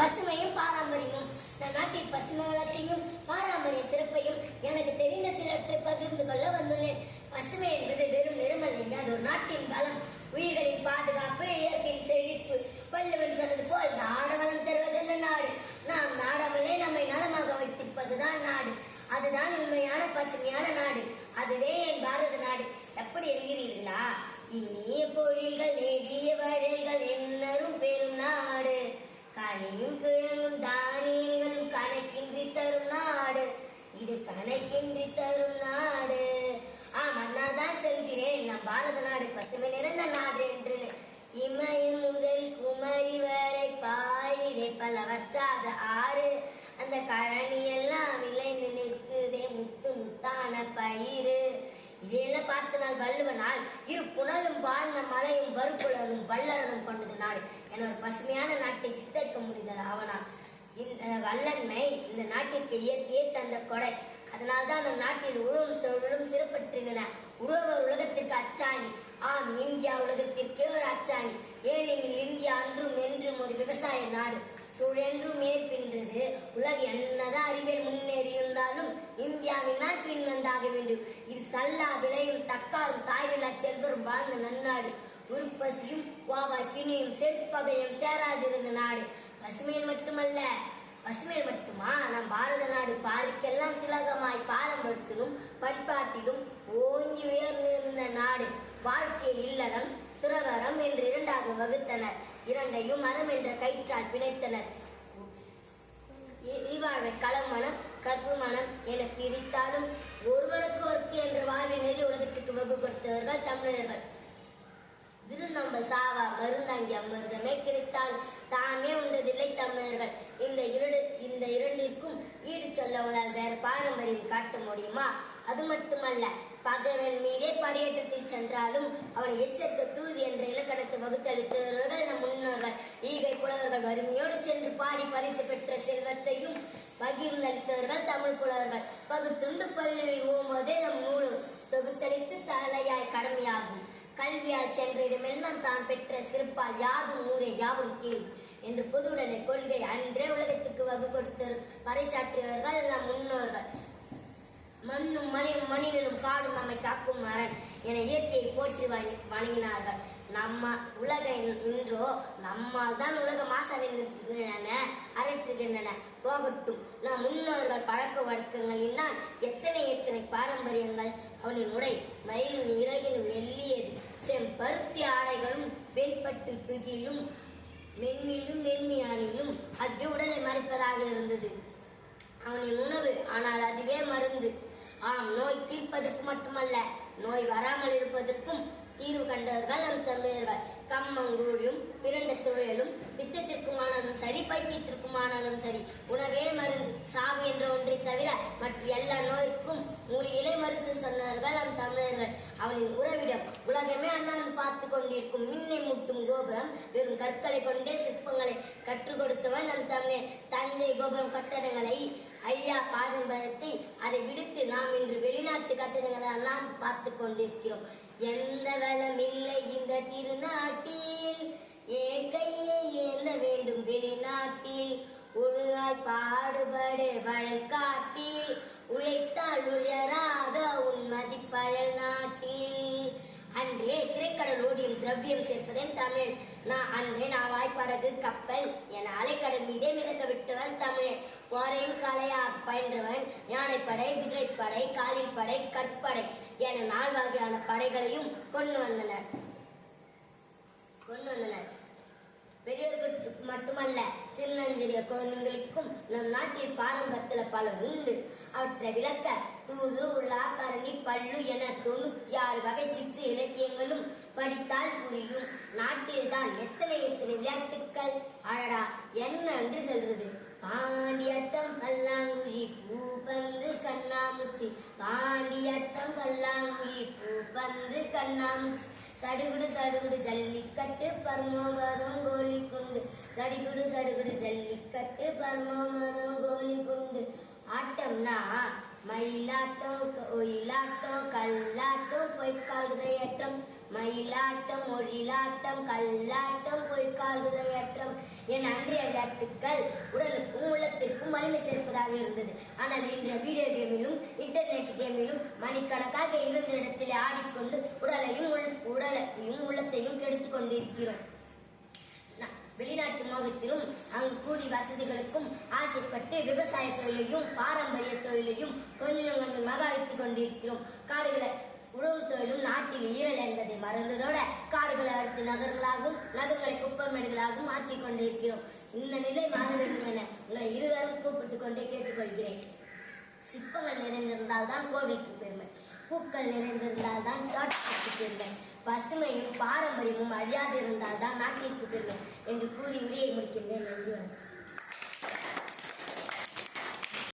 பசுமையும் பாரம்பரியமும் நம் நாட்டின் பசுமை வளத்தையும் பாரம்பரிய சிறப்பையும் எனக்கு தெரிந்த சிலத்தை பகிர்ந்து கொள்ள வந்துள்ளேன். பசுமை என்பது வெறும் நிறுமல் அது ஒரு நாட்டின் பலம். பாரத நாடு பசுமை நிறைந்த நாடு என்று இமயம் முதல் குமரி வரை பாயுதே பல வற்றாத ஆறு. அந்த கழனி எல்லாம் விளைந்து நிற்குதே முத்து முத்தான பயிறு. இதையெல்லாம் பார்த்த நாள் வள்ளுவனால் இரு புனலும் வாழ்ந்த மலையும் வறுப்புலனும் வல்லரனும் கொண்டது நாடு. என ஒரு பசுமையான நாட்டை சித்தரிக்க முடிந்தது அவனால். இந்த வல்லன்மை இந்த நாட்டிற்கு இயற்கையே தந்த கொடை. அதனால்தான் நம் நாட்டில் உழவும் தொழிலும் சிறப்பற்றின உழவர் உலகத்திற்கு அச்சாணி. ஆம் இந்தியா உலகத்திற்கே ஒரு அச்சாணி. ஏனெனில் இந்தியா அன்றும் என்றும் ஒரு விவசாய நாடு. சூழென்றும் மேற்பின்றது உலக என்னதான் அறிவியல் முன்னேறி இருந்தாலும் இந்தியாவினால் பின்வந்தாக வேண்டும். இது கல்லா விளையும் தக்காரும் தாய்நிலா செல்வரும் வாழ்ந்த நன்னாடு. உருப்பசியும் வாவாய் பிணியும் செற்பகையும் சேராதிருந்த நாடு. பசுமையில் மட்டுமல்ல பசுமையில் மட்டுமா? நம் பாரத நாடு பாருக்கெல்லாம் திலகமாய் பாரம்பரியத்திலும் பண்பாட்டிலும் ஓங்கி உயர்ந்திருந்த நாடு வாழ்க்கை இல்லறம் துறவரம் என்று இரண்டாக வகுத்தனர். இரண்டையும் மரம் என்ற கயிற்றால் பிணைத்தனர். இல்வாழ்வை களமணம் கற்பு மனம் என பிரித்தாலும் ஒருவனுக்கு ஒருத்தி என்ற வாழ்வை நெறி உலகத்துக்கு வகு கொடுத்தவர்கள் தமிழர்கள். விருந்தம்ப சாவா மருந்தாங்கி அமிர்தமே கிடைத்தால் தாமே உண்டதில்லை தமிழர்கள். இந்த இந்த இரண்டிற்கும் ஈடு சொல்ல உங்களால் வேற பாரம்பரியம் காட்ட முடியுமா? அது மட்டுமல்ல பகைவன் மீதே படையேற்றத்தில் சென்றாலும் அவனை எச்சரிக்க தூதி என்ற இலக்கணத்தை வகுத்தளித்தவர்கள் நம் முன்னோர்கள் ஈகை புலவர்கள் வறுமையோடு சென்று பாடி பரிசு பெற்ற செல்வத்தையும் பகிர்ந்தளித்தவர்கள் தமிழ் புலவர்கள். பகுத்துண்டு பள்ளி ஓம்போதே நம் நூலு தொகுத்தளித்து தலையாய் கடமையாகும். கல்வியால் சென்ற இடமெல்லாம் தான் பெற்ற சிறப்பால் யாதும் ஊரே யாவும் கீழ். என்று உடலை கொள்கை அன்றே உலகத்துக்கு வகு கொடுத்து பறைச்சாற்றியவர்கள் நம் முன்னோர்கள். மண்ணும் மலையும் மனிதனும் காடும் நம்மை காக்கும் மரண் என இயற்கையை போற்றி வணங்கினார்கள். நம்ம உலக இன்றோ நம்மால் தான் உலக மாசடைந்திருக்கின்றன அரைத்துகின்றன போகட்டும். நம் முன்னோர்கள் பழக்க வழக்கங்களினால் எத்தனை எத்தனை பாரம்பரியங்கள்? அவனின் உடை மயிலும் இறகிலும் மெல்லியது. செம்பருத்தி ஆடைகளும் வெண்பட்டு துகிலும் மென்மையிலும் மென்மையானிலும் அதுவே உடலை மறைப்பதாக இருந்தது. அவனின் உணவு ஆனால் அதுவே மருந்து. ஆம் நோய் தீர்ப்பதற்கு மட்டுமல்ல நோய் வராமல் இருப்பதற்கும் தீர்வு கண்டவர்கள் நம் தமிழர்கள் கம்மங்கூழியும் பிறண்ட தொழிலும் பித்தத்திற்குமானாலும் சரி பைத்தியத்திற்குமானாலும் சரி உணவே மருந்து. சாவு என்ற ஒன்றை தவிர மற்ற எல்லா நோய்க்கும் மூலிகளே மருந்து சொன்னார்கள் நம் தமிழர்கள் அவனின் உறவிடம் உலகமே அண்ணாந்து பார்த்து கொண்டிருக்கும் மின்னை முட்டும் கோபுரம் கற்களை கொண்டே சிற்பங்களை கற்றுக் கொடுத்தவன் நம் தமிழன் தஞ்சை கோபுரம் கட்டடங்களை ஐயா பாரம்பரியத்தை அதை விடுத்து நாம் இன்று வெளிநாட்டு கட்டடங்களை எல்லாம் பார்த்து கொண்டிருக்கிறோம். எந்த வளம் இல்லை இந்த திருநாட்டில். ஏன் கையை ஏந்த வேண்டும் வெளிநாட்டில். ஒழுங்காய் பாடுபடு வயல் காட்டி உழைத்தால் உயராத உன் மதிப்பழல் திரவியம் சேர்ப்பதன் தமிழ். நான் அன்றே நான் வாய்ப்படகு கப்பல். என அலைக்கடல் மீதே மிதக்க விட்டவன் தமிழன். போரையும் கலையா பயின்றவன் யானைப்படை குதிரைப்படை காலில் படை கற்படை என நால் வகையான படைகளையும் கொண்டு வந்தனர். கொண்டு வந்தனர். பெரியவர்களுக்கு மட்டுமல்ல சின்னஞ்சிறிய குழந்தைகளுக்கும் நம் நாட்டில் பாரம்பரியத்தில் பல உண்டு. அவற்றை விளக்க தூது உள்ளா கரணி பள்ளு என தொண்ணூத்தி ஆறு வகை சிற்று இலக்கியங்களும் படித்தால் புரியும் நாட்டில்தான் எத்தனை எத்தனை விளையாட்டுக்கள்? அழடா என்ன என்று சொல்றது? பாண்டியட்டம் பல்லாங்குழி பூப்பந்து கண்ணாமூச்சி. பாண்டியட்டம் பல்லாங்குழி பூப்பந்து கண்ணாமூச்சி. சடுகுடு சடுகுடு ஜல்லிக்கட்டு பரமபதம் கோழி குண்டு சடுகுடு சடுகுடு ஜல்லிக்கட்டு பரமபதம் கோழி குண்டு ஆட்டம்னா மயிலாட்டம் ஒயிலாட்டம் கல்லாட்டம் பொய்க்கால்கிறையற்றம் மயிலாட்டம் ஒழிலாட்டம் கல்லாட்டம் பொய்க்கால்கிறையற்றம் என் அன்றைய விளையாட்டுக்கள் வலிமை சேர்ப்பதாக இருந்தது. ஆனால் இன்றைய வீடியோ கேமிலும் இன்டர்நெட் கேமிலும் மணிக்கணக்காக இருந்த இடத்திலே ஆடிக்கொண்டு உடலையும் உள்- உடலையும் உள்ளத்தையும் கெடுத்துக் கொண்டிருக்கிறோம். வெளிநாட்டு மோகத்திலும் அங்கு கூடி வசதிகளுக்கும் ஆசைப்பட்டு விவசாய தொழிலையும் பாரம்பரிய தொழிலையும் கொஞ்சம் கொஞ்சமாக அழித்துக் கொண்டிருக்கிறோம். காடுகளை உழவு தொழிலும் நாட்டில் ஈரல் என்பதை மறந்ததோட காடுகளை அடுத்து நகரங்களாகவும் நகர்களை குப்பமேடுகளாகவும் ஆக்கிக் கொண்டிருக்கிறோம். இந்த நிலை மாற வேண்டும் என உங்களை இருவரும் கூப்பிட்டுக் கொண்டே கேட்டுக்கொள்கிறேன். சிற்பங்கள் நிறைந்திருந்தால் தான் கோவிலுக்கு பெருமை. பூக்கள் நிறைந்திருந்தால் தான் நாட்டிற்கு பெருமை பசுமையும் பாரம்பரியமும் அழியாது இருந்தால் தான் நாட்டிற்கு பெருமை என்று கூறி உரையை முடிக்கின்றேன். நன்றி வணக்கம்.